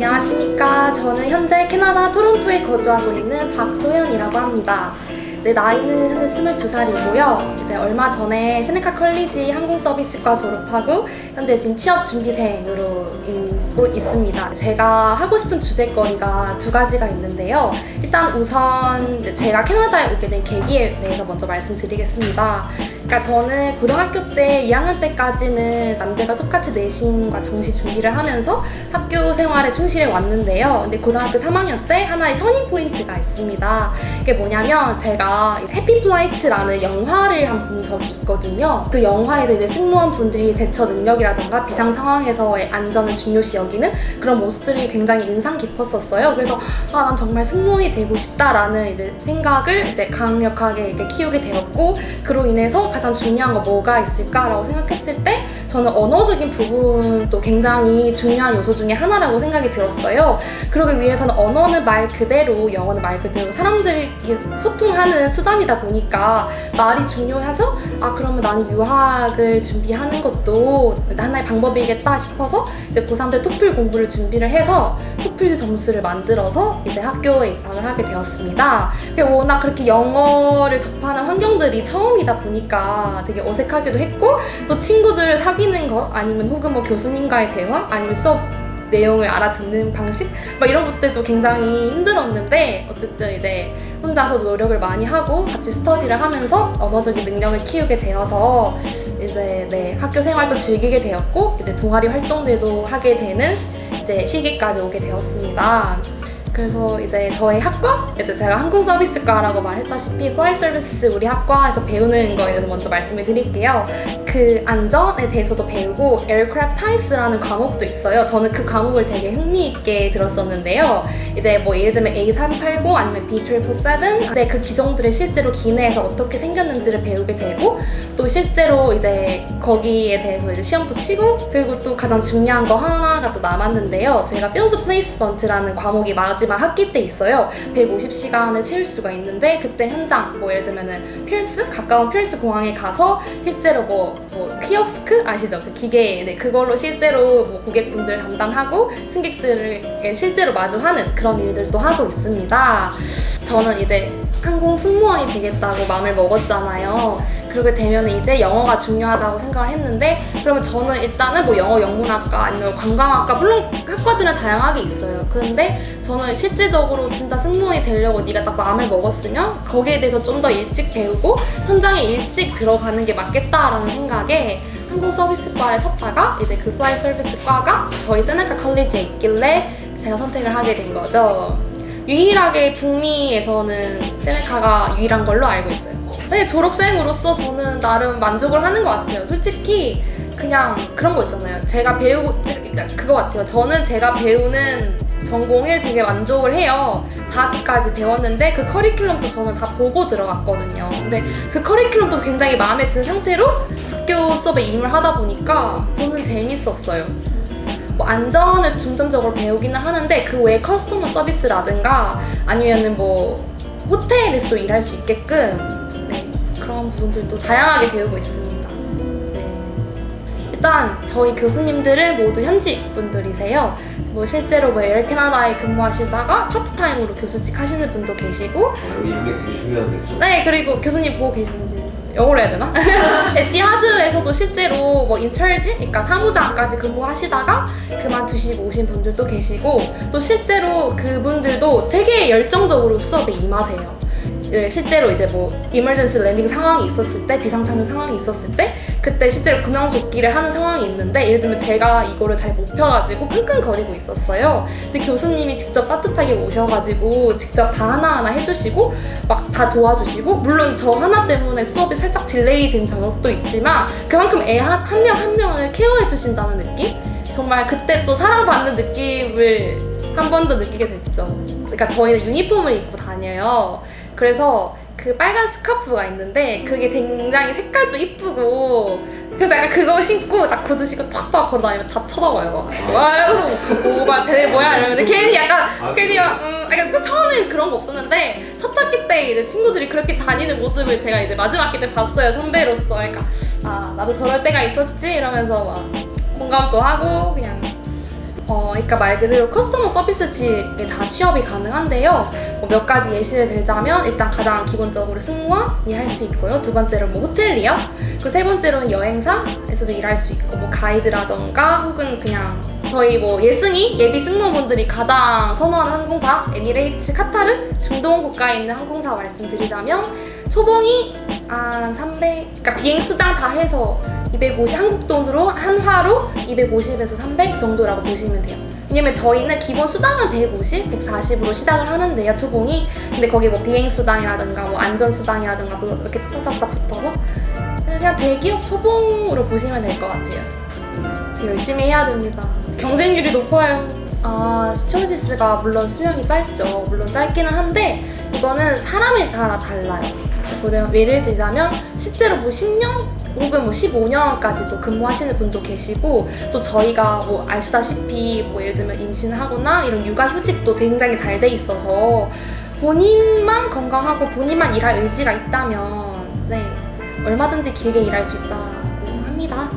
안녕하십니까. 저는 현재 캐나다 토론토에 거주하고 있는 박소연이라고 합니다. 네, 나이는 현재 22살이고요. 이제 얼마 전에 세네카 컬리지 항공서비스과 졸업하고 현재 지금 취업 준비생으로 있습니다. 제가 하고 싶은 주제거리가 두 가지가 있는데요. 일단 우선 제가 캐나다에 오게 된 계기에 대해서 먼저 말씀드리겠습니다. 그러니까 저는 고등학교 때 2학년 때까지는 남들과 똑같이 내신과 정시 준비를 하면서 학교 생활에 충실해 왔는데요. 근데 고등학교 3학년 때 하나의 터닝 포인트가 있습니다. 이게 뭐냐면 제가 해피 플라이트라는 영화를 한번본 적이 있거든요. 그 영화에서 이제 승무원 분들이 대처 능력이라던가 비상 상황에서의 안전을 중요시 여기는 그런 모습들이 굉장히 인상 깊었었어요. 그래서 아, 난 정말 승무원이 되고 싶다라는 이제 생각을 이제 강력하게 이렇게 키우게 되었고 그로 인해서 가장 중요한 거 뭐가 있을까라고 생각했을 때 저는 언어적인 부분도 굉장히 중요한 요소 중에 하나라고 생각이 들었어요. 그러기 위해서는 언어는 말 그대로, 영어는 말 그대로 사람들이 소통하는 수단이다 보니까 말이 중요해서 아 그러면 나는 유학을 준비하는 것도 하나의 방법이겠다 싶어서 이제 고3 때 토플 공부를 준비를 해서 토플 점수를 만들어서 이제 학교에 입학을 하게 되었습니다. 워낙 그렇게 영어를 접하는 환경들이 처음이다 보니까 되게 어색하기도 했고 또 친구들 사귀 는 거? 아니면 혹은 뭐 교수님과의 대화? 아니면 수업 내용을 알아듣는 방식? 막 이런 것들도 굉장히 힘들었는데 어쨌든 이제 혼자서 노력을 많이 하고 같이 스터디를 하면서 언어적인 능력을 키우게 되어서 이제 네 학교 생활도 즐기게 되었고 이제 동아리 활동들도 하게 되는 이제 시기까지 오게 되었습니다. 그래서 이제 저희 학과 이제 제가 항공 서비스과라고 말했다시피 플라이 서비스 우리 학과에서 배우는 거에 대해서 먼저 말씀을 드릴게요. 그 안전에 대해서도 배우고 aircraft types라는 과목도 있어요. 저는 그 과목을 되게 흥미있게 들었었는데요. 이제 뭐 예를 들면 A380 아니면 B777 근데 그 기종들이 실제로 기내에서 어떻게 생겼는지를 배우게 되고 또 실제로 이제 거기에 대해서 이제 시험도 치고 그리고 또 가장 중요한 거 하나가 또 남았는데요. 저희가 field placement라는 과목이 마지막 학기 때 있어요. 150시간을 채울 수가 있는데 그때 현장 뭐 예를 들면은 필스 가까운 필스 공항에 가서 실제로 뭐, 뭐 키오스크 아시죠? 그 기계 네, 그걸로 실제로 뭐 고객분들 담당하고 승객들을 실제로 마주하는 그런 일들도 하고 있습니다. 저는 이제 항공 승무원이 되겠다고 마음을 먹었잖아요. 그렇게 되면 이제 영어가 중요하다고 생각을 했는데 그러면 저는 일단은 뭐 영어 영문학과 아니면 관광학과 물론 학과들은 다양하게 있어요. 그런데 저는 실질적으로 진짜 승무원이 되려고 네가 딱 마음을 먹었으면 거기에 대해서 좀 더 일찍 배우고 현장에 일찍 들어가는 게 맞겠다라는 생각에 항공 서비스과에 섰다가 이제 그 플라이 서비스과가 저희 세네카 컬리지에 있길래 제가 선택을 하게 된 거죠. 유일하게 북미에서는 세네카가 유일한 걸로 알고 있어요. 네, 졸업생으로서 저는 나름 만족을 하는 것 같아요. 솔직히 그냥 그런 거 있잖아요. 제가 배우고 그러니까 그거 같아요. 저는 제가 배우는 전공을 되게 만족을 해요. 4학기까지 배웠는데 그 커리큘럼도 저는 다 보고 들어갔거든요. 근데 그 커리큘럼도 굉장히 마음에 든 상태로 학교 수업에 임을 하다 보니까 저는 재밌었어요. 뭐 안전을 중점적으로 배우기는 하는데 그 외에 커스터머 서비스라든가 아니면은 뭐 호텔에서도 일할 수 있게끔 네, 그런 부분들도 다양하게 배우고 있습니다. 네. 일단 저희 교수님들은 모두 현지 분들이세요. 뭐 실제로 뭐 에어 캐나다에 근무하시다가 파트타임으로 교수직 하시는 분도 계시고 어, 여기 인맥 되게 중요한 데죠. 네 그리고 교수님 보고 계신지 영어로 해야 되나? 에티하드에서도 실제로 뭐 인철지, 그러니까 사무장까지 근무하시다가 그만두시고 오신 분들도 계시고 또 실제로 그분들도 되게 열정적으로 수업에 임하세요. 예, 실제로 이제 뭐 이머전시 랜딩 상황이 있었을 때 비상참여 상황이 있었을 때 그때 실제로 구명조끼를 하는 상황이 있는데 예를 들면 제가 이거를 잘 못 펴가지고 끙끙거리고 있었어요. 근데 교수님이 직접 따뜻하게 오셔가지고 직접 다 하나하나 해주시고 막 다 도와주시고 물론 저 하나 때문에 수업이 살짝 딜레이 된 적도 있지만 그만큼 애한명한 명을 케어해 주신다는 느낌? 정말 그때 또 사랑받는 느낌을 한 번 더 느끼게 됐죠. 그러니까 저희는 유니폼을 입고 다녀요. 그래서 그 빨간 스카프가 있는데 그게 굉장히 색깔도 이쁘고 그래서 약간 그거 신고 딱 구두 신고 팍팍 걸어 다니면 다 쳐다봐요. 와, 뭐가 쟤네 뭐야? 이러면서 괜히 약간 아, 괜히 막 음, 약간 처음에 그런 거 없었는데 첫 학기 때 이제 친구들이 그렇게 다니는 모습을 제가 이제 마지막 학기 때 봤어요 선배로서. 그러니까 아 나도 저럴 때가 있었지? 이러면서 막 공감도 하고 그냥 어, 그러니까 말 그대로 커스터머 서비스직에 다 취업이 가능한데요. 뭐몇 가지 예시를 들자면 일단 가장 기본적으로 승무원이 할 수 있고요. 두 번째로 뭐 호텔리어, 그 세 번째로는 여행사에서도 일할 수 있고 뭐 가이드라던가 혹은 그냥 저희 뭐 예승이 예비 승무원분들이 가장 선호하는 항공사 에미레이츠, 카타르, 중동 국가에 있는 항공사 말씀드리자면 초봉이 한 300, 그러니까 비행 수당 다 해서 250 한국 돈으로 한화로 250에서 300 정도라고 보시면 돼요. 왜냐면 저희는 기본 수당은 150, 140으로 시작을 하는데요, 초봉이. 근데 거기 뭐 비행 수당이라든가 뭐 안전 수당이라든가 뭐 이렇게 탁탁탁 붙어서 그냥 대기업 초봉으로 보시면 될 것 같아요. 열심히 해야 됩니다. 경쟁률이 높아요. 아, 스튜어디스가 물론 수명이 짧죠. 물론 짧기는 한데 이거는 사람에 따라 달라요. 그래요. 예를 들자면 실제로 뭐 10년 혹은 뭐 15년까지도 근무하시는 분도 계시고 또 저희가 뭐 아시다시피 뭐 예를 들면 임신하거나 이런 육아휴직도 굉장히 잘 돼 있어서 본인만 건강하고 본인만 일할 의지가 있다면 네 얼마든지 길게 일할 수 있다고 합니다.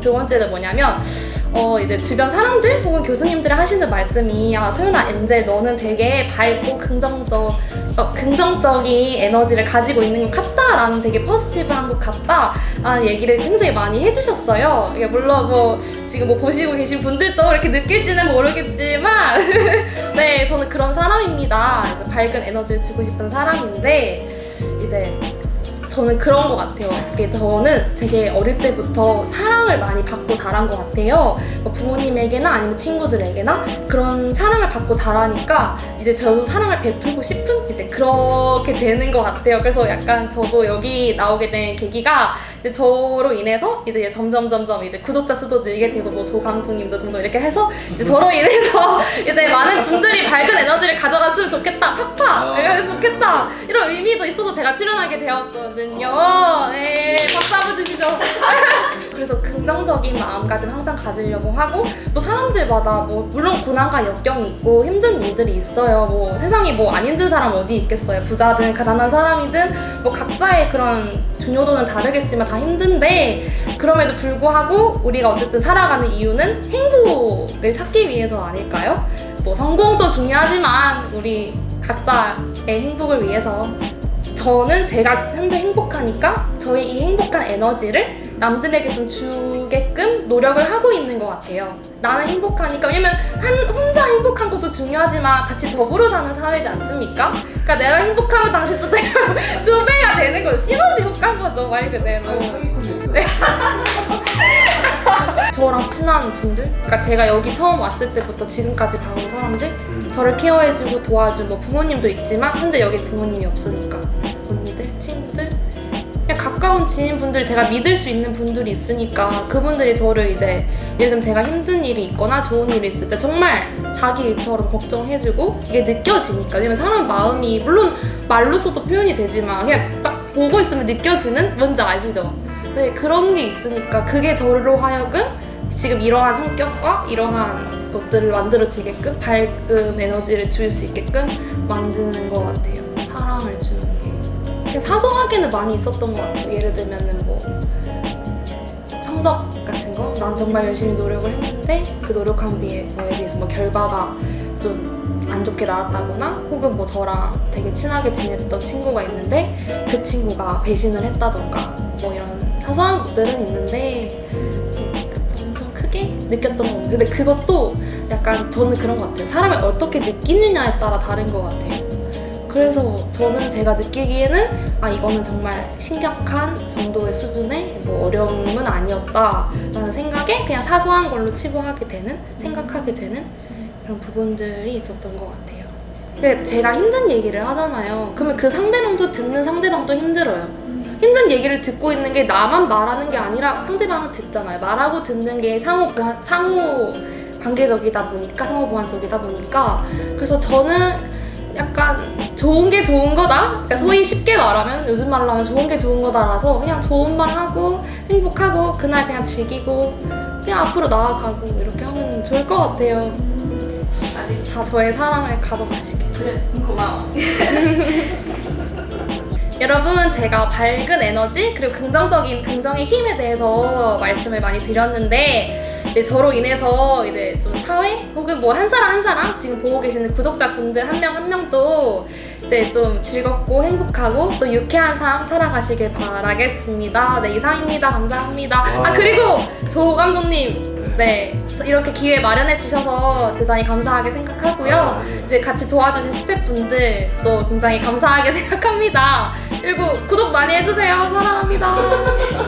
두 번째는 뭐냐면 어 이제 주변 사람들 혹은 교수님들이 하시는 말씀이 아 소연아 엔젤 너는 되게 밝고 긍정적 어, 긍정적인 에너지를 가지고 있는 것 같다라는 되게 포지티브한 것 같다라는 얘기를 굉장히 많이 해주셨어요. 이게 물론 뭐 지금 뭐 보시고 계신 분들도 이렇게 느낄지는 모르겠지만 네 저는 그런 사람입니다. 이제 밝은 에너지를 주고 싶은 사람인데 이제 저는 그런 것 같아요. 특히 저는 되게 어릴 때부터 사랑을 많이 받고 자란 것 같아요. 뭐 부모님에게나 아니면 친구들에게나 그런 사랑을 받고 자라니까 이제 저도 사랑을 베풀고 싶은 이제 그렇게 되는 것 같아요. 그래서 약간 저도 여기 나오게 된 계기가 이제 저로 인해서 이제 점점 점점 이제 구독자 수도 늘게 되고 뭐 조 감독님도 점점 이렇게 해서 이제 저로 인해서 이제 많은 분들이 밝은 에너지를 가져갔으면 좋겠다. 팍팍 내가 좋겠다 이런 의미도 있어서 제가 출연하게 되었거든요. 네, 박수 한번 주시죠. 그래서 긍정적인 마음가짐 항상 가지려고 하고 또 사람들마다 뭐 물론 고난과 역경이 있고 힘든 일들이 있어요. 뭐 세상에 뭐 안 힘든 사람 어디 있겠어요. 부자든 가난한 사람이든 뭐 각자의 그런 중요도는 다르겠지만 다 힘든데 그럼에도 불구하고 우리가 어쨌든 살아가는 이유는 행복을 찾기 위해서 아닐까요? 뭐 성공도 중요하지만 우리 각자 의 행복을 위해서 저는 제가 현재 행복하니까 저희 이 행복한 에너지를 남들에게 좀 주게끔 노력을 하고 있는 것 같아요. 나는 행복하니까 왜냐면 한 혼자 행복한 것도 중요하지만 같이 더불어 사는 사회지 않습니까? 그러니까 내가 행복하면 당신도 내가 두 배가 되는 거예요. 시너지 효과인 거죠 말 그대로. 네. 저랑 친한 분들, 그러니까 제가 여기 처음 왔을 때부터 지금까지 봐온 사람들, 음. 저를 케어해주고 도와준 뭐 부모님도 있지만 현재 여기 부모님이 없으니까. 언니들, 친구들, 그냥 가까운 지인분들 제가 믿을 수 있는 분들이 있으니까 그분들이 저를 이제 예를 들면 제가 힘든 일이 있거나 좋은 일이 있을 때 정말 자기 일처럼 걱정해주고 이게 느껴지니까. 왜냐면 사람 마음이 물론 말로서도 표현이 되지만 그냥 딱 보고 있으면 느껴지는 뭔지 아시죠? 네 그런 게 있으니까 그게 저로 하여금 지금 이러한 성격과 이러한 것들을 만들어지게끔 밝은 에너지를 줄 수 있게끔 만드는 것 같아요. 사랑을 주는 게. 사소하게는 많이 있었던 것 같아요. 예를 들면은 뭐 성적 같은 거, 난 정말 열심히 노력을 했는데 그 노력한 비에 뭐에 비해서 뭐 결과가 좀 안 좋게 나왔다거나 혹은 뭐 저랑 되게 친하게 지냈던 친구가 있는데 그 친구가 배신을 했다던가 뭐 이런 사소한 것들은 있는데 느꼈던 거. 근데 그것도 약간 저는 그런 것 같아요. 사람이 어떻게 느끼느냐에 따라 다른 것 같아요. 그래서 저는 제가 느끼기에는 아 이거는 정말 심각한 정도의 수준의 뭐 어려움은 아니었다라는 생각에 그냥 사소한 걸로 치부하게 되는 생각하게 되는 그런 부분들이 있었던 것 같아요. 근데 제가 힘든 얘기를 하잖아요. 그러면 그 상대방도 듣는 상대방도 힘들어요. 힘든 얘기를 듣고 있는 게 나만 말하는 게 아니라 상대방은 듣잖아요. 말하고 듣는 게 상호 보완, 상호 관계적이다 보니까 상호 보완적이다 보니까 그래서 저는 약간 좋은 게 좋은 거다. 그러니까 소위 쉽게 말하면 요즘 말로 하면 좋은 게 좋은 거다라서 그냥 좋은 말 하고 행복하고 그날 그냥 즐기고 그냥 앞으로 나아가고 이렇게 하면 좋을 것 같아요. 다 저의 사랑을 가져가시길. 그래 고마워. 여러분 제가 밝은 에너지 그리고 긍정적인 긍정의 힘에 대해서 말씀을 많이 드렸는데 네, 저로 인해서 이제 좀 사회 혹은 뭐 한 사람 한 사람 지금 보고 계시는 구독자분들 한 명 한 명도 이제 좀 즐겁고 행복하고 또 유쾌한 삶 살아가시길 바라겠습니다. 네 이상입니다. 감사합니다. 아 와. 그리고 조 감독님 네 이렇게 기회 마련해 주셔서 대단히 감사하게 생각하고요. 아, 아니에요. 이제 같이 도와주신 스태프분들도 굉장히 감사하게 생각합니다. 그리고 구독 많이 해주세요. 사랑합니다.